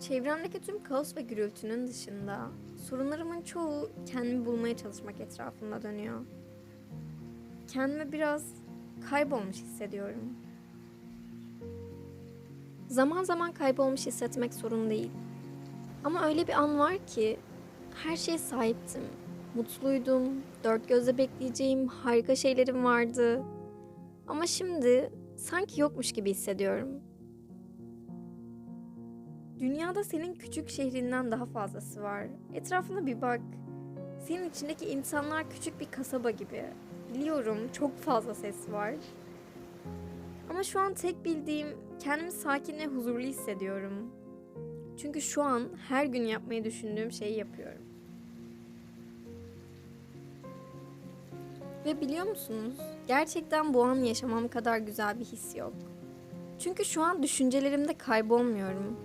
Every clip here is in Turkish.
Çevremdeki tüm kaos ve gürültünün dışında sorunlarımın çoğu kendimi bulmaya çalışmak etrafında dönüyor. Kendimi biraz kaybolmuş hissediyorum. Zaman zaman kaybolmuş hissetmek sorun değil. Ama öyle bir an var ki her şeye sahiptim. Mutluydum, dört gözle bekleyeceğim harika şeylerim vardı. Ama şimdi sanki yokmuş gibi hissediyorum. Dünyada senin küçük şehrinden daha fazlası var. Etrafına bir bak. Senin içindeki insanlar küçük bir kasaba gibi. Biliyorum çok fazla ses var. Ama şu an tek bildiğim kendimi sakin ve huzurlu hissediyorum. Çünkü şu an her gün yapmayı düşündüğüm şeyi yapıyorum. Ve biliyor musunuz? Gerçekten bu an yaşamam kadar güzel bir his yok. Çünkü şu an düşüncelerimde kaybolmuyorum.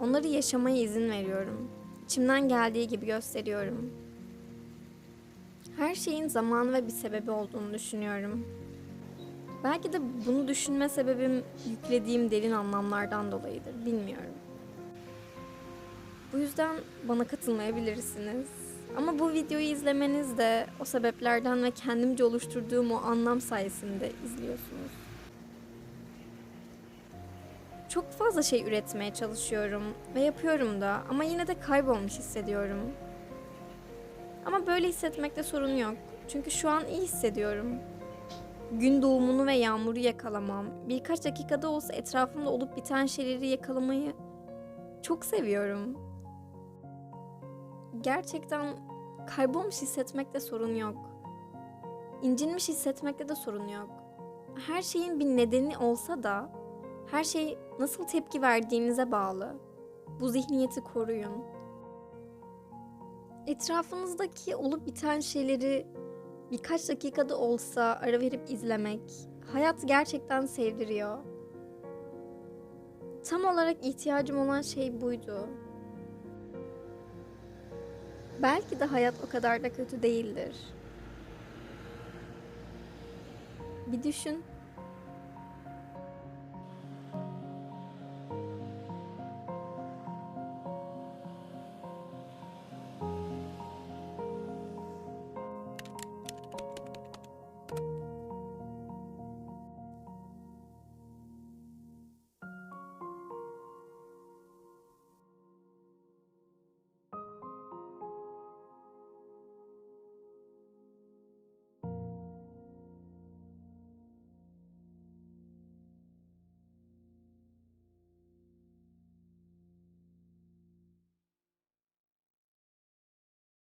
Onları yaşamaya izin veriyorum. İçimden geldiği gibi gösteriyorum. Her şeyin zamanı ve bir sebebi olduğunu düşünüyorum. Belki de bunu düşünme sebebim yüklediğim derin anlamlardan dolayıdır, bilmiyorum. Bu yüzden bana katılmayabilirsiniz. Ama bu videoyu izlemeniz de o sebeplerden ve kendimce oluşturduğum o anlam sayesinde izliyorsunuz. Çok fazla şey üretmeye çalışıyorum ve yapıyorum da ama yine de kaybolmuş hissediyorum. Ama böyle hissetmekte sorun yok. Çünkü şu an iyi hissediyorum. Gün doğumunu ve yağmuru yakalamam, birkaç dakikada olsa etrafımda olup biten şeyleri yakalamayı çok seviyorum. Gerçekten kaybolmuş hissetmekte sorun yok. İncinmiş hissetmekte de sorun yok. Her şeyin bir nedeni olsa da her şey nasıl tepki verdiğinize bağlı. Bu zihniyeti koruyun. Etrafınızdaki olup biten şeyleri birkaç dakikada olsa ara verip izlemek hayat gerçekten sevdiriyor. Tam olarak ihtiyacım olan şey buydu. Belki de hayat o kadar da kötü değildir. Bir düşün.